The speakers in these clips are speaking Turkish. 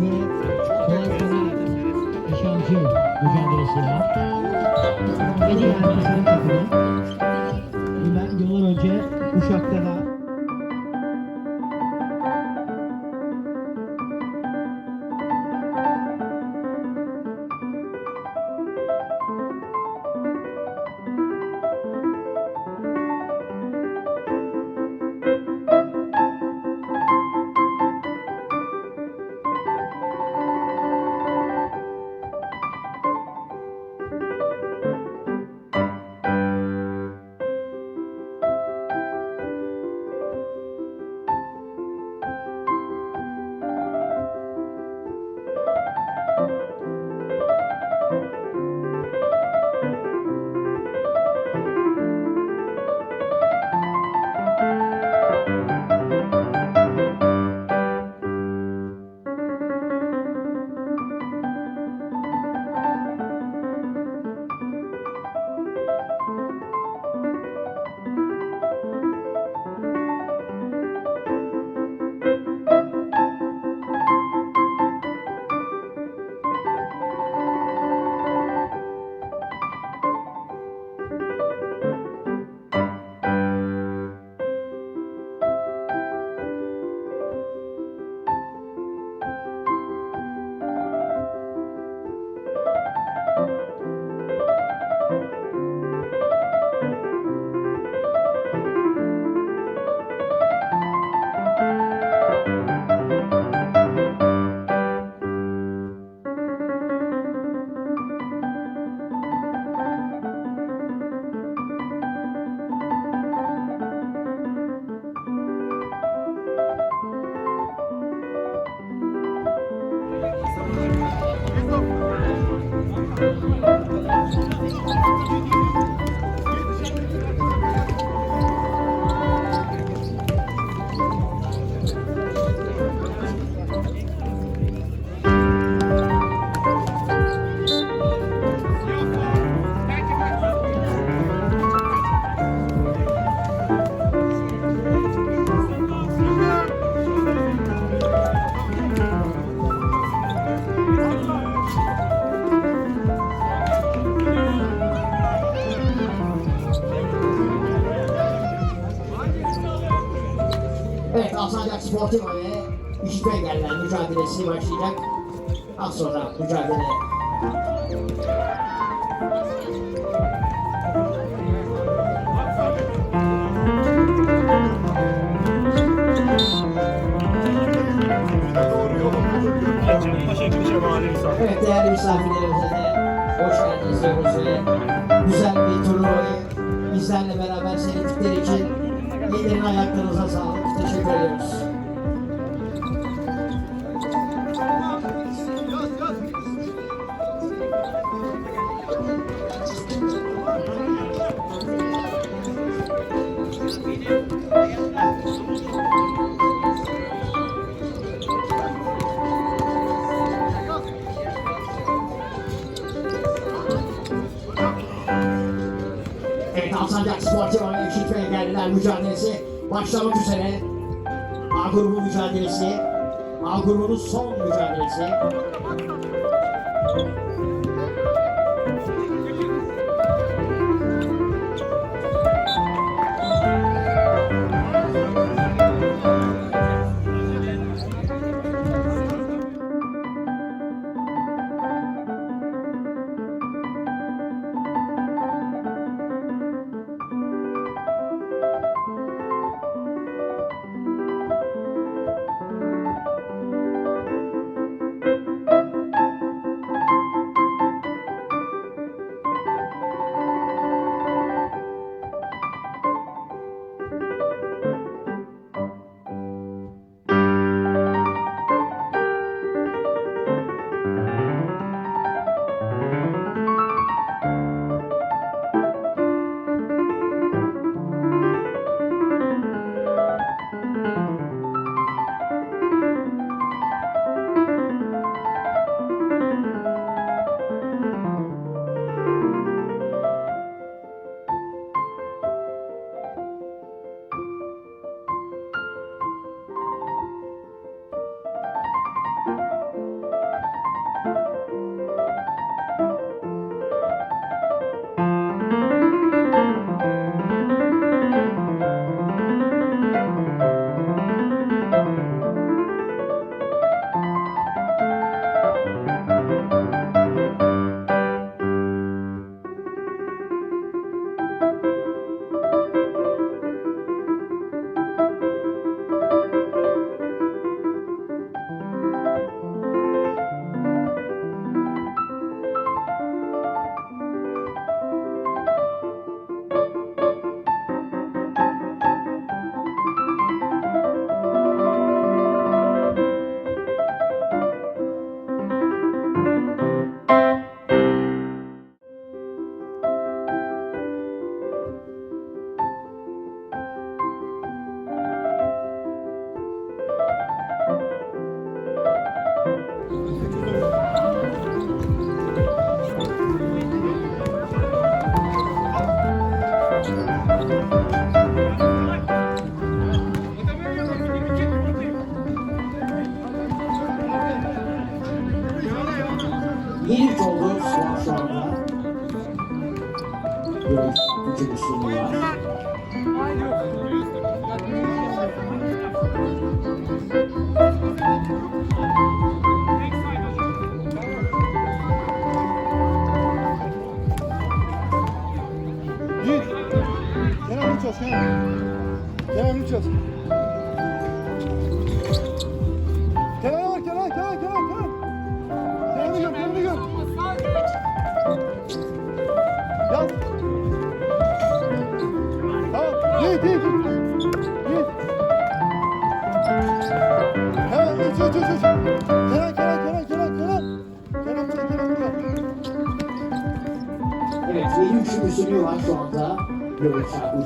ve Kolay Nişancı mücadelesi. Gece Merkezi'nin takımı. Bundan yıllar önce Uşak'ta da Alsancak Sportiva ve işitme engelliler mücadelesi başlayacak. Az sonra mücadele. Evet değerli misafirlerimize de hoş geldiniz diyoruz ve güzel bir turnuvayı bizlerle beraber seyrettikleri için ellerine ayaklarınıza sağlık. Teşekkür ediyoruz. Evet Alsancak Sportiva ve engelliler mücadelesi başlamak üzere. A grubu mücadelesi. A grubunun son mücadelesi. Görüş üçün üstünlüğü var. Yiğit. Kenan, Lüç, Lüç, Lüç. Kenan, Kenan, Kenan, Kenan, Kenan. Kenan burada, Kenan burada. Evet 7-3'ün üstünlüğü var şu anda. Göbek çarpı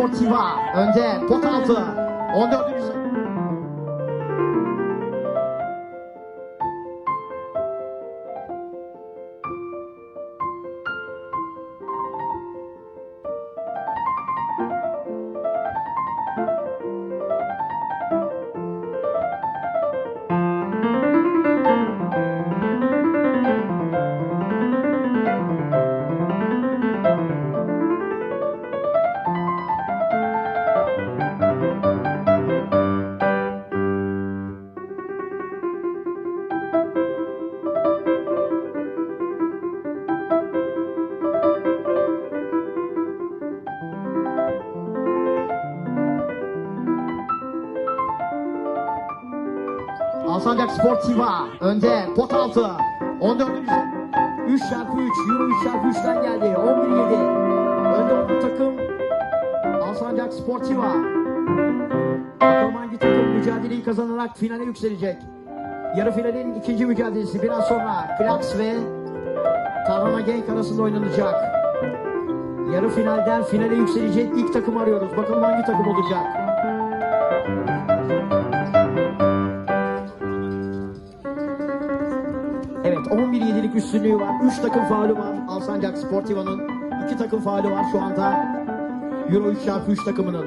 Alsancak Sportiva önde pot altı 14. sıra. Alsancak Spor Siva. Önde pot altı. 14. 3 çarpı 3. Euro 3 çarpı 3'ten geldi. 11-7. Önde olan takım Alsancak Spor Siva. Bakalım hangi takım mücadeleyi kazanarak finale yükselecek. Yarı finalin ikinci mücadelesi biraz sonra Klaks ve Tarhana Genk arasında oynanacak. Yarı finalden finale yükselecek ilk takım arıyoruz. Bakalım hangi takım olacak. Üstünlüğü var. 3 takım faulü var. Alsancak Sportivo'nun 2 takım faulü var şu anda. Euro 3 çarpı 3 takımının.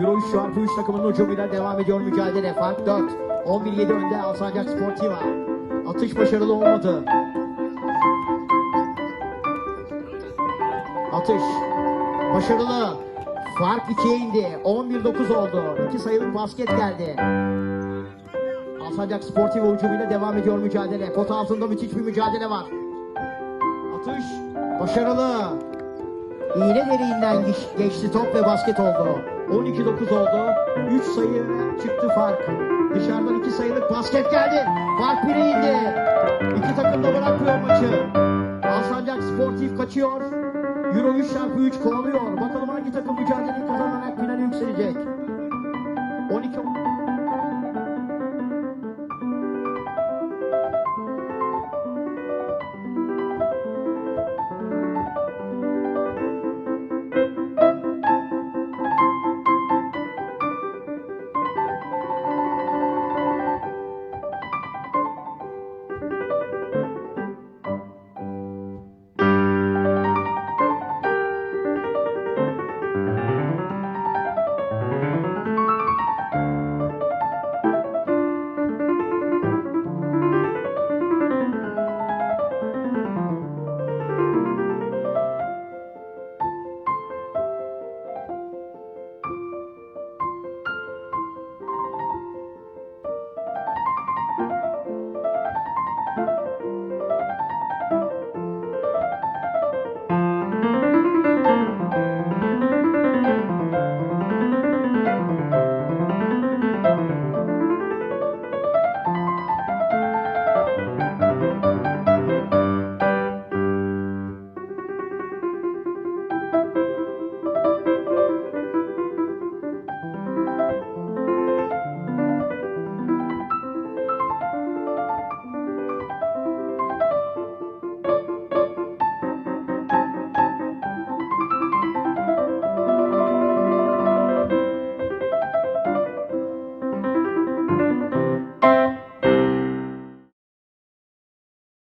Euro 3 çarpı 3 takımının hücumuyla devam ediyor mücadele. Fark 4. 11-7 önde Alsancak Sportiva. Atış başarılı olmadı. Atış. Başarılı. Fark 2'ye indi. 11-9 oldu. 2 sayılık basket geldi. Alsancak Sportivo hücumuyla devam ediyor mücadele. Pot altında müthiş bir mücadele var. Atış. Başarılı. İğne deliğinden geç- geçti top ve basket oldu. 12-9 oldu. 3 sayı çıktı fark. Dışarıdan 2 sayılık basket geldi. Fark 1'e indi. İki takım da bırakmıyor maçı. Alsancak Sportif kaçıyor. Euro 3 çarpı 3 kovalıyor. Bakalım hangi takım mücadeleyi kazanarak finale yükselecek. 12